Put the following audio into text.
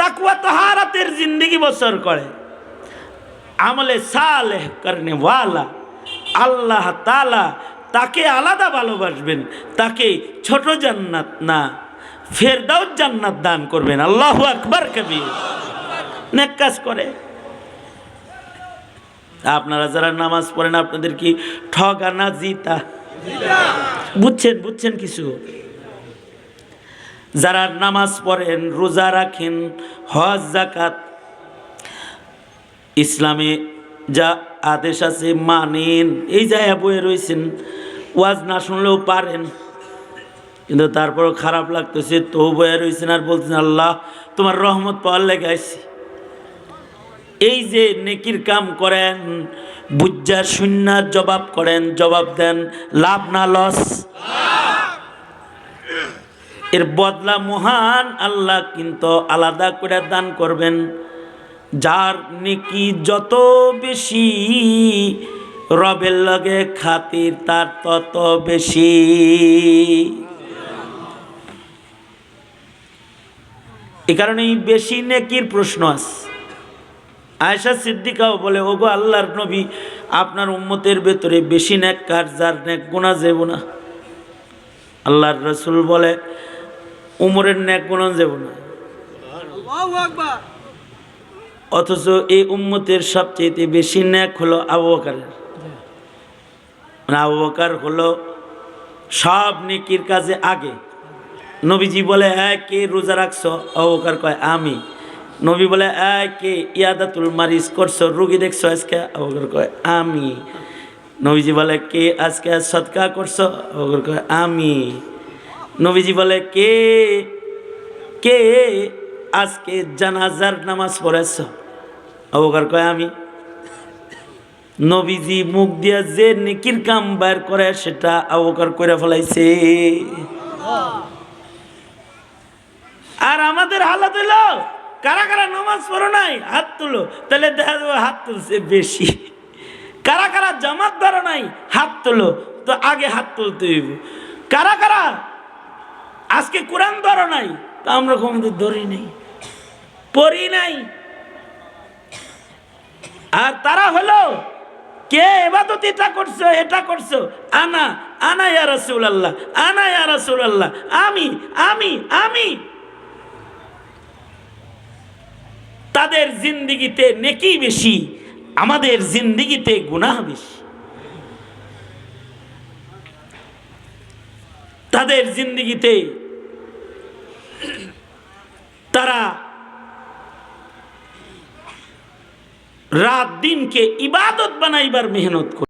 তাকুয়া তহারাতের জিন্দিগি বছর করে। আমলে সালেহ করনে ওয়ালা, আল্লাহ তালা তাকে আলাদা ভালোবাসবেন, তাকে ছোট জান্নাত না, ফেরদাউস জান্নাত দান করবেন। আল্লাহ আকবার কবি নেক কাজ করে। আপনারা যারা নামাজ পড়েন, আপনাদের কি ঠগা না জিতা। বুঝছেন বুঝছেন কিছু? যারা নামাজ পড়েন, রোজা রাখেন, হজ জাকাত ইসলামে যা আদেশ আছে মানেন, এই জায়গা বয়ে রয়েছেন, ওয়াজ না শুনলেও পারেন। কিন্তু তারপরও খারাপ লাগতেছে তো বয়ে রয়েছেন আর বলছেন আল্লাহ, তোমার রহমত পাওয়ার লেগে আইসি এই যে নেকির কাম করেন, বুজ্জার শূন্যার জবাব করেন, জবাব দেন, লাভ না লস? এর বদলা মহান আল্লাহ কিন্তু আলাদা করে দান করবেন। যার নেকি যত বেশি, রবের লগে খাতির তার তত বেশি। এ কারণেই বেশি নেকির প্রশ্ন আছে। আয়েশা সিদ্দিকাও বলে, ওগো আল্লাহর নবী, আপনার উম্মতের ভেতরে বেশি নেক কার, যার নেক গোনা যাব না? আল্লাহর রসুল বলে উমরের ন্যাক গোনা যাব না। অথচ এই উম্মতের সবচেয়ে বেশি ন্যাক হলো আবু বকারের। মানে আবু বকার হলো সব নেকির কাজে আগে। নবীজি বলে হ্যাঁ কে রোজা রাখছো? আবু বকার কয় আমি। নবী বলে হ্যাঁ কে ইয়াদাতুল মারিজ করছ? রুগী দেখছ আজকে? আবু বকর কয় আমি। নবীজি বলে কে আজকে সৎকা করছ? আবু বকর কয় আমি। নবীজি বলে, কে? কে আজকে জানাজার নামাজ পড়েছ? অবকার কয়, আমি। নবীজি মুখ দিয়া যে নিকির কাম বাইর করে, সেটা অবকার করে ফেলাইছে। আর আমাদের হালাত হইল, কারা কারা নামাজ পড়ো নাই, হাত তুলো। তাহলে দেখা যাবে হাত তুলছে বেশি। কারা কারা জামাত ধরো নাই, হাত তুলো। তো আগে হাত তুলতে হইব। কারা কারা আজকে কোরআন ধরো নাই, তা আমরা কোনদিন ধরি নাই, পড়ি নাই। আর তারা হলো, কে এবাদত এটা করছ এটা করছ? আনা আনা ইয়া রাসূল আল্লাহ আনা ইয়া রাসূল আল্লাহ আমি আমি আমি। তাদের জিন্দিগিতে নেকি বেশি, আমাদের জিন্দিগিতে গুনাহ বেশি। তাদের জিন্দিগিতে তারা রাত দিনকে ইবাদত বানাইবার মেহনত করে